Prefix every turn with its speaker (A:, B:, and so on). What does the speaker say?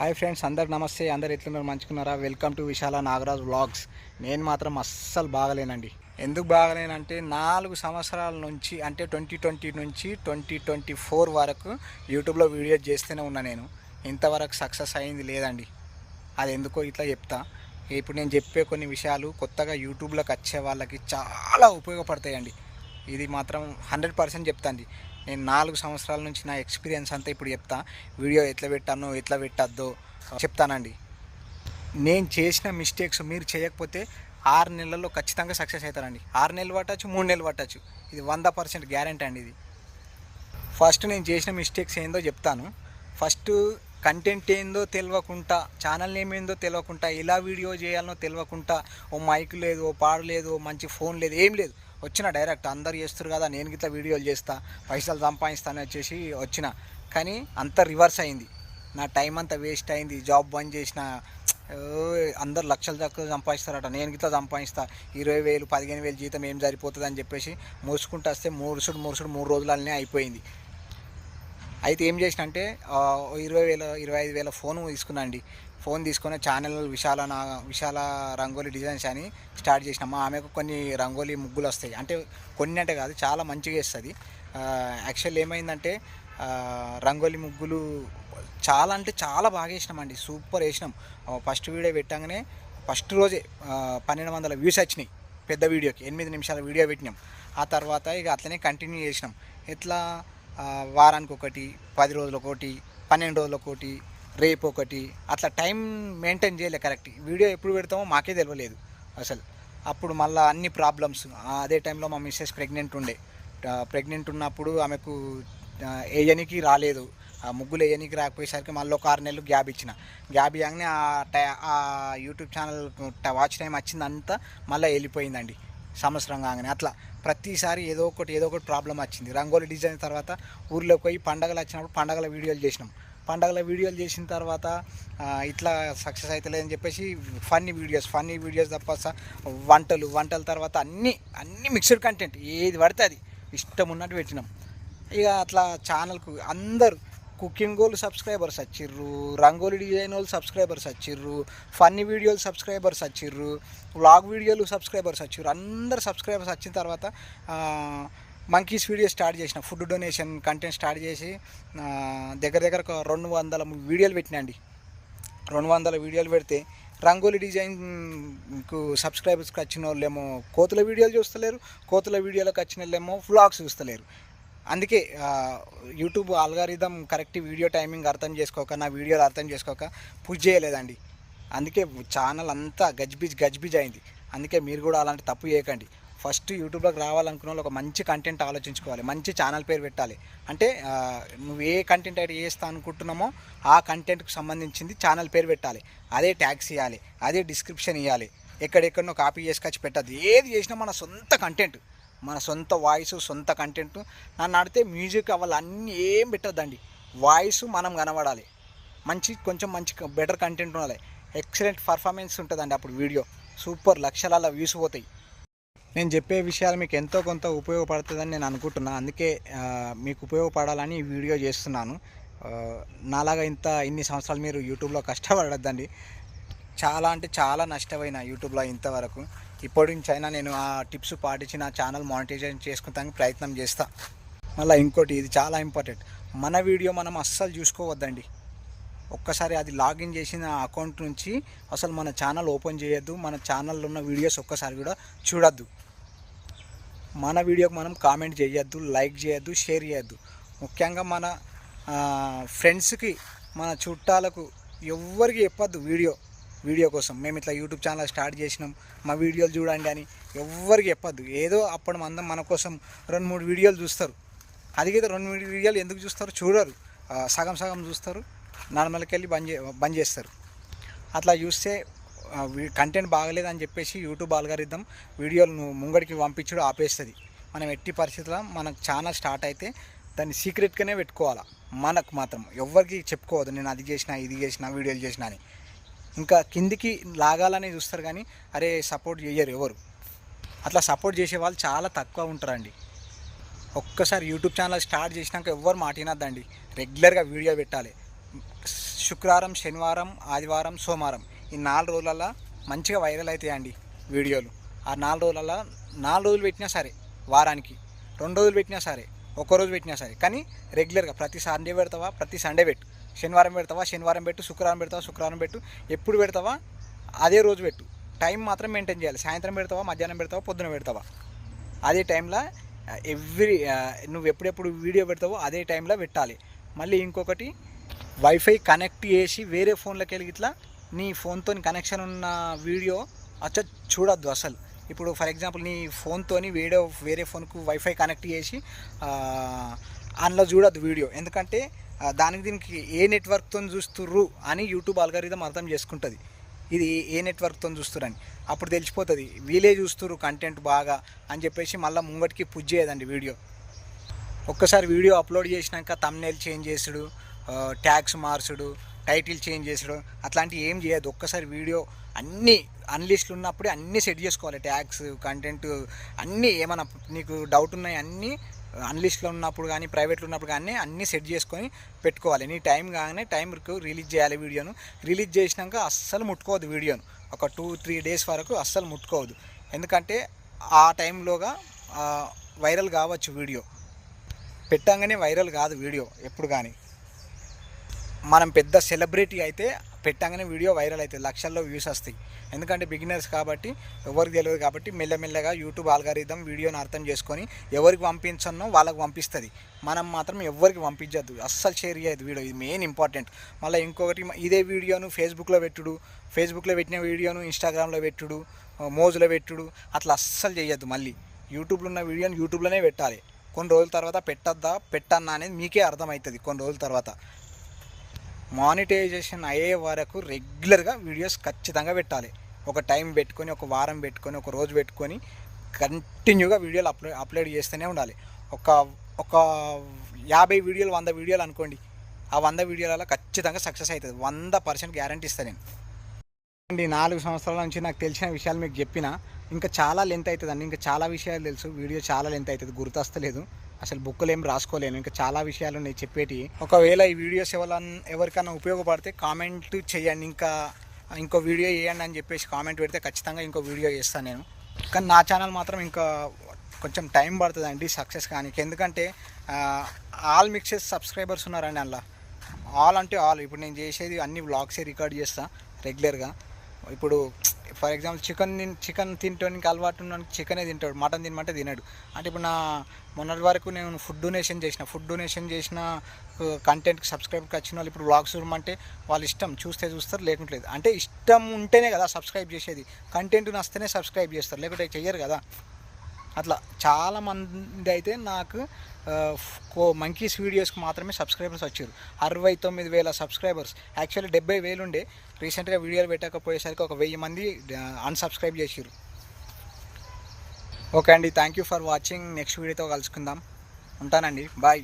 A: Hi friends అందరు నమస్తే అందరు ఎట్లున్నారు మంచుకున్నారా welcome to Vishala Nagaraj vlogs. నేను మాత్రం అస్సలు బాగలేనండి. ఎందుకు బాగలేనంటే నాలుగు సంవత్సరాల నుంచి అంటే ట్వంటీ ట్వంటీ నుంచి ట్వంటీ ట్వంటీ ఫోర్ వరకు యూట్యూబ్లో వీడియోస్ చేస్తూనే ఉన్నా నేను. ఇంతవరకు సక్సెస్ అయింది లేదండి. అది ఎందుకో ఇట్లా చెప్తా. ఇప్పుడు నేను చెప్పే కొన్ని విషయాలు కొత్తగా యూట్యూబ్లోకి వచ్చే వాళ్ళకి చాలా ఉపయోగపడతాయండి. ఇది మాత్రం హండ్రెడ్ పర్సెంట్ చెప్తాండి. నేను నాలుగు సంవత్సరాల నుంచి నా ఎక్స్పీరియన్స్ అంతా ఇప్పుడు చెప్తా. వీడియో ఎట్లా పెట్టానో ఎట్లా పెట్టద్దో చెప్తానండి. నేను చేసిన మిస్టేక్స్ మీరు చేయకపోతే ఆరు నెలల్లో ఖచ్చితంగా సక్సెస్ అవుతారండి. ఆరు నెలలు పట్టచ్చు మూడు నెలలు పట్టచ్చు. ఇది వంద పర్సెంట్ గ్యారంటీ అండి ఇది. ఫస్ట్ నేను చేసిన మిస్టేక్స్ ఏందో చెప్తాను. ఫస్ట్ కంటెంట్ ఏందో తెలియకుండా ఛానల్ నేమ్ ఏందో తెలియకుండా ఎలా వీడియో చేయాలనో తెలియకుండా ఓ మైక్ లేదు ఓ పాడు లేదు ఓ మంచి ఫోన్ లేదు ఏం లేదు. వచ్చిన డైరెక్ట్ అందరు చేస్తారు కదా నేను గిట్లా వీడియోలు చేస్తా పైసలు సంపాదిస్తాను వచ్చేసి వచ్చిన. కానీ అంత రివర్స్ అయింది. నా టైం అంతా వేస్ట్ అయింది. జాబ్ బంద్ చేసిన అందరు లక్షల దాకా సంపాదిస్తారట. నేను గిట్లా సంపాదిస్తా. ఇరవై వేలు పదిహేను వేలు జీతం ఏం సరిపోతుంది అని చెప్పేసి మూసుకుంటూ వస్తే మూడుసుడు మూడుసుడు మూడు రోజులనే అయిపోయింది. అయితే ఏం చేసిన అంటే ఇరవై వేల ఇరవై ఐదు వేల ఫోన్ తీసుకున్నా అండి. ఫోన్ తీసుకొని ఛానల్ విశాల నా విశాల రంగోలీ డిజైన్స్ అని స్టార్ట్ చేసినాము ఆమెకు కొన్ని రంగోలీ ముగ్గులు వస్తాయి. అంటే కొన్ని అంటే కాదు చాలా మంచిగా వేస్తుంది యాక్చువల్ ఏమైందంటే రంగోలీ ముగ్గులు చాలా అంటే చాలా బాగా వేసినామండి. సూపర్ వేసినాం. ఫస్ట్ వీడియో పెట్టగానే ఫస్ట్ రోజే పన్నెండు వందల వ్యూస్ వచ్చినాయి. పెద్ద వీడియోకి ఎనిమిది నిమిషాల వీడియో పెట్టినాం. ఆ తర్వాత ఇక అట్లనే కంటిన్యూ చేసినాం. ఎట్లా? వారానికి ఒకటి పది రోజులు ఒకటి పన్నెండు రోజులు ఒకటి రేపు ఒకటి అట్లా టైం మెయింటైన్ చేయలే కరెక్ట్. వీడియో ఎప్పుడు పెడతామో మాకే తెలియలేదు అసలు. అప్పుడు మళ్ళీ అన్ని ప్రాబ్లమ్స్. అదే టైంలో మా మిస్సెస్ ప్రెగ్నెంట్ ఉండే. ప్రెగ్నెంట్ ఉన్నప్పుడు ఆమెకు ఆ, వేయనికి రాలేదు. ఆ ముగ్గులు వేయనికి రాకపోయేసరికి మళ్ళీ ఒక ఆరు నెలలు గ్యాప్ ఇచ్చిన. గ్యాప్ ఇవ్వగానే ఆ టై ఆ యూట్యూబ్ ఛానల్ వాచ్ టైం వచ్చిందంతా మళ్ళీ వెళ్ళిపోయిందండి. సంవత్సరం కాగానే అట్లా. ప్రతిసారి ఏదో ఒకటి ఏదో ఒకటి ప్రాబ్లం వచ్చింది. రంగోలీ డిజైన్ తర్వాత ఊర్లోకి పోయి పండగలు వచ్చినప్పుడు పండగల వీడియోలు చేసినాం. పండగల వీడియోలు చేసిన తర్వాత ఇట్లా సక్సెస్ అవుతలేదని చెప్పేసి ఫన్నీ వీడియోస్ ఫన్నీ వీడియోస్ తప్ప వంటలు వంటల తర్వాత అన్నీ అన్నీ మిక్స్డ్ కంటెంట్. ఏది పడితే అది. ఇష్టం ఉన్నట్టు పెట్టినాం. ఇక అట్లా ఛానల్కు అందరు కుకింగ్ వాళ్ళు సబ్స్క్రైబర్స్ వచ్చిర్రు రంగోలీ డిజైన్ వాళ్ళు సబ్స్క్రైబర్స్ వచ్చిర్రు ఫన్నీ వీడియోలు సబ్స్క్రైబర్స్ వచ్చిర్రు వ్లాగ్ వీడియోలు సబ్స్క్రైబర్స్ వచ్చిర్రు. అందరు సబ్స్క్రైబర్స్ వచ్చిన తర్వాత మంకీస్ వీడియో స్టార్ట్ చేసిన ఫుడ్ డొనేషన్ కంటెంట్ స్టార్ట్ చేసి దగ్గర దగ్గర ఒక రెండు వందల వీడియోలు పెట్టినండి. రెండు వందల వీడియోలు పెడితే రంగోలీ డిజైన్కు సబ్స్క్రైబర్స్కి వచ్చిన వాళ్ళేమో కోతుల వీడియోలు చూస్తలేరు కోతుల వీడియోలకు వచ్చిన వాళ్ళేమో వ్లాగ్స్ చూస్తలేరు. అందుకే YouTube algorithm correct video timing అర్థం చేసుకోక నా వీడియోలు అర్థం చేసుకోక పుష్ చేయలేదండి. అందుకే ఛానల్ అంతా గజ్బిజ్ గజ్బిజ్ అయింది. అందుకే మీరు కూడా అలాంటి తప్పు చేయకండి. ఫస్ట్ యూట్యూబ్లోకి రావాలనుకున్న వాళ్ళు ఒక మంచి కంటెంట్ ఆలోచించుకోవాలి మంచి ఛానల్ పేరు పెట్టాలి. అంటే నువ్వు ఏ కంటెంట్ అయితే చేస్తా అనుకుంటున్నామో ఆ కంటెంట్కి సంబంధించింది ఛానల్ పేరు పెట్టాలి. అదే ట్యాక్స్ ఇవ్వాలి అదే డిస్క్రిప్షన్ ఇవ్వాలి ఎక్కడెక్కడనో కాపీ చేసుకొచ్చి పెట్టద్దు. ఏది చేసినా మన సొంత కంటెంట్ మన సొంత వాయిస్ సొంత కంటెంట్ నన్ను ఆడితే మ్యూజిక్ అవ్వాలి అన్నీ ఏం పెట్టద్దండి. వాయిస్ మనం కనబడాలి. మంచి కొంచెం మంచి బెటర్ కంటెంట్ ఉండాలి. ఎక్సలెంట్ పర్ఫార్మెన్స్ ఉంటుందండి అప్పుడు వీడియో సూపర్ లక్షల వ్యూస్ పోతాయి. నేను చెప్పే విషయాలు మీకు ఎంతో కొంత ఉపయోగపడుతుందని నేను అనుకుంటున్నా. అందుకే మీకు ఉపయోగపడాలని ఈ వీడియో చేస్తున్నాను. నాలాగా ఇంత ఇన్ని సంవత్సరాలు మీరు యూట్యూబ్లో కష్టపడద్దండి. చాలా అంటే చాలా నష్టపోయిన యూట్యూబ్లో ఇంతవరకు. ఇప్పటి నుంచి అయినా నేను ఆ టిప్స్ పాటించి నా ఛానల్ మానిటైజేషన్ చేసుకుంటానికి ప్రయత్నం చేస్తా. మళ్ళీ ఇంకోటి ఇది చాలా ఇంపార్టెంట్. మన వీడియో మనం అస్సలు చూసుకోవద్దండి. ఒక్కసారి అది లాగిన్ చేసిన అకౌంట్ నుంచి అసలు మన ఛానల్ ఓపెన్ చేయొద్దు. మన ఛానల్లో ఉన్న వీడియోస్ ఒక్కసారి కూడా చూడొద్దు. మన వీడియోకి మనం కామెంట్ చేయొద్దు లైక్ చేయొద్దు షేర్ చేయొద్దు. ముఖ్యంగా మన ఫ్రెండ్స్కి మన చుట్టాలకు ఎవ్వరికి చెప్పొద్దు వీడియో వీడియో కోసం. మేము ఇట్లా యూట్యూబ్ ఛానల్ స్టార్ట్ చేసినాం మా వీడియోలు చూడండి అని ఎవ్వరికి చెప్పొద్దు. ఏదో అప్పుడు అందరం మన కోసం రెండు మూడు వీడియోలు చూస్తారు. అది కదా రెండు మూడు వీడియోలు ఎందుకు చూస్తారు? చూడరు. సగం సగం చూస్తారు. నార్మల్కి వెళ్ళి బంద్ చే బంద్ చేస్తారు అట్లా చూస్తే కంటెంట్ బాగలేదని చెప్పేసి యూట్యూబ్ ఆల్గారిద్దాం వీడియోలను ముంగడికి పంపించడం ఆపేస్తుంది. మనం ఎట్టి పరిస్థితుల్లో మనకు ఛానల్ స్టార్ట్ అయితే దాన్ని సీక్రెట్గానే పెట్టుకోవాలా? మనకు మాత్రం. ఎవరికి చెప్పుకోవద్దు. నేను అది చేసిన ఇది చేసిన వీడియోలు చేసిన అని. ఇంకా కిందికి లాగాలని చూస్తారు కానీ అరే సపోర్ట్ చేయరు ఎవరు. అట్లా సపోర్ట్ చేసే వాళ్ళు చాలా తక్కువ ఉంటారండి. ఒక్కసారి యూట్యూబ్ ఛానల్ స్టార్ట్ చేసినాక ఎవ్వరు మాటినద్దండి రెగ్యులర్గా వీడియో పెట్టాలి. శుక్రవారం శనివారం ఆదివారం సోమవారం. ఈ నాలుగు రోజులలో మంచిగా వైరల్ అవుతాయండి వీడియోలు. ఆ నాలుగు రోజులలో నాలుగు రోజులు పెట్టినా సరే వారానికి రెండు రోజులు పెట్టినా సరే ఒక్క రోజు పెట్టినా సరే కానీ రెగ్యులర్గా ప్రతి సండే పెడతావా ప్రతి సండే పెట్టు. శనివారం పెడతావా శనివారం పెట్టు శుక్రవారం పెడతావా శుక్రవారం పెట్టు. ఎప్పుడు పెడతావా అదే రోజు పెట్టు. టైం మాత్రం మెయింటైన్ చేయాలి. సాయంత్రం పెడతావా మధ్యాహ్నం పెడతావా పొద్దున పెడతావా. అదే టైంలో ఎవ్రీ నువ్వు ఎప్పుడెప్పుడు వీడియో పెడతావో అదే టైంలో పెట్టాలి. మళ్ళీ ఇంకొకటి వైఫై కనెక్ట్ చేసి వేరే ఫోన్లోకి వెళ్ళి ఇట్లా నీ ఫోన్తో కనెక్షన్ ఉన్న వీడియో అచ్చ చూడొద్దు అసలు. ఇప్పుడు ఫర్ ఎగ్జాంపుల్ నీ ఫోన్తోని వీడియో వేరే ఫోన్కు వైఫై కనెక్ట్ చేసి అందులో చూడొద్దు వీడియో. ఎందుకంటే దానికి దీనికి ఏ నెట్వర్క్తో చూస్తుర్రు అని యూట్యూబ్ అల్గారిథం అర్థం చేసుకుంటుంది. ఇది ఏ నెట్వర్క్తో చూస్తురని అప్పుడు తెలిసిపోతుంది వీలే చూస్తుర్రు కంటెంట్ బాగా అని చెప్పేసి మళ్ళీ ముంగటికి పుజ్ చేయదండి వీడియో. ఒక్కసారి వీడియో అప్లోడ్ చేసినాక తమ్నేల్ చేంజ్ చేసుడు ట్యాగ్స్ మార్చుడు టైటిల్ చేంజ్ చేసుడు అట్లాంటివి ఏం చేయదు. ఒక్కసారి వీడియో అన్నీ అన్లిస్ట్లు ఉన్నప్పుడే అన్నీ సెట్ చేసుకోవాలి. ట్యాగ్స్ కంటెంట్ అన్నీ ఏమైనా నీకు డౌట్ ఉన్నాయి అన్నీ అన్లిస్ట్లో ఉన్నప్పుడు కానీ ప్రైవేట్లో ఉన్నప్పుడు కానీ అన్నీ సెట్ చేసుకొని పెట్టుకోవాలి. నీ టైం కాగానే టైంకు రిలీజ్ చేయాలి వీడియోను. రిలీజ్ చేసినాక అస్సలు ముట్టుకోవద్దు వీడియోను. ఒక టూ త్రీ డేస్ వరకు అస్సలు ముట్టుకోవద్దు. ఎందుకంటే ఆ టైంలోగా వైరల్ కావచ్చు వీడియో. పెట్టంగానే వైరల్ కాదు వీడియో ఎప్పుడు కానీ. మనం పెద్ద సెలబ్రిటీ అయితే పెట్టంగానే వీడియో వైరల్ అవుతుంది లక్షల్లో వ్యూస్ వస్తాయి. ఎందుకంటే బిగినర్స్ కాబట్టి ఎవరికి తెలియదు కాబట్టి మెల్లమెల్లగా యూట్యూబ్ ఆల్గారిథం వీడియోని అర్థం చేసుకొని ఎవరికి పంపించనో వాళ్ళకి పంపిస్తుంది. మనం మాత్రం ఎవరికి పంపించద్దు అస్సలు షేర్ చేయదు వీడియో ఇది మెయిన్ ఇంపార్టెంట్ మళ్ళీ ఇంకొకటి ఇదే వీడియోను ఫేస్బుక్లో పెట్టుడు ఫేస్బుక్లో పెట్టిన వీడియోను ఇన్స్టాగ్రామ్లో పెట్టుడు మోజులో పెట్టుడు అట్లా అస్సలు చేయొద్దు మళ్ళీ. యూట్యూబ్లో ఉన్న వీడియోని యూట్యూబ్లోనే పెట్టాలి. కొన్ని రోజుల తర్వాత పెట్టద్దా పెట్టన్నా అనేది మీకే అర్థమవుతుంది కొన్ని రోజుల తర్వాత. మానిటైజేషన్ అయ్యే వరకు రెగ్యులర్గా వీడియోస్ ఖచ్చితంగా పెట్టాలి. ఒక టైం పెట్టుకొని ఒక వారం పెట్టుకొని ఒక రోజు పెట్టుకొని కంటిన్యూగా వీడియోలు అప్లోడ్ అప్లోడ్ చేస్తూనే ఉండాలి. ఒక ఒక యాభై వీడియోలు వంద వీడియోలు అనుకోండి. ఆ వంద వీడియోలలో ఖచ్చితంగా సక్సెస్ అవుతుంది వంద పర్సెంట్ గ్యారంటీ ఇస్తాను నేను. అండి నాలుగు సంవత్సరాల నుంచి నాకు తెలిసిన విషయాలు మీకు చెప్పిన ఇంకా చాలా లెంత్ అవుతుంది అండి ఇంకా చాలా విషయాలు తెలుసు. వీడియో చాలా లెంత్ అవుతుంది గుర్తొస్తలేదు అసలు బుక్కులు ఏం రాసుకోలేను. ఇంకా చాలా విషయాలు ఉన్నాయి చెప్పేటి. ఒకవేళ ఈ వీడియోస్ ఎవరన్నా ఎవరికైనా ఉపయోగపడితే కామెంట్ చేయండి. ఇంకా ఇంకో వీడియో చేయండి అని చెప్పేసి కామెంట్ పెడితే ఖచ్చితంగా ఇంకో వీడియో చేస్తాను నేను. కానీ నా ఛానల్ మాత్రం ఇంకా కొంచెం టైం పడుతుందండి సక్సెస్ కానీ ఎందుకంటే ఆల్ మిక్సెస్ సబ్స్క్రైబర్స్ ఉన్నారండి అందులో. ఆల్ అంటే ఆల్. ఇప్పుడు నేను చేసేది అన్ని వ్లాగ్సే రికార్డ్ చేస్తాను రెగ్యులర్గా ఇప్పుడు ఫర్ ఎగ్జాంపుల్ చికెన్ చికెన్ తింటానికి అలవాటు ఉన్నానికి చికెనే తింటాడు మటన్ తినమంటే తినడు. అంటే ఇప్పుడు నా మొన్నటి వరకు నేను ఫుడ్ డొనేషన్ చేసిన ఫుడ్ డొనేషన్ చేసిన కంటెంట్కి సబ్స్క్రైబ్కి వచ్చిన వాళ్ళు ఇప్పుడు బ్లాగ్స్ చూడమంటే వాళ్ళు ఇష్టం చూస్తే చూస్తారు లేకుంటే లేదు. అంటే ఇష్టం ఉంటేనే కదా సబ్స్క్రైబ్ చేసేది కంటెంట్ నస్తేనే సబ్స్క్రైబ్ చేస్తారు లేకుంటే చెయ్యరు కదా. అట్లా చాలామంది అయితే నాకు మంకీస్ వీడియోస్కి మాత్రమే సబ్స్క్రైబర్స్ వచ్చారు. అరవై తొమ్మిది వేల సబ్స్క్రైబర్స్. యాక్చువల్లీ డెబ్బై వేలు ఉండే. రీసెంట్గా వీడియోలు పెట్టకపోయేసరికి ఒక వెయ్యి మంది అన్సబ్స్క్రైబ్ చేసారు ఓకే అండి. Thank you for watching. Next వీడియోతో కలుసుకుందాం. ఉంటానండి. బాయ్.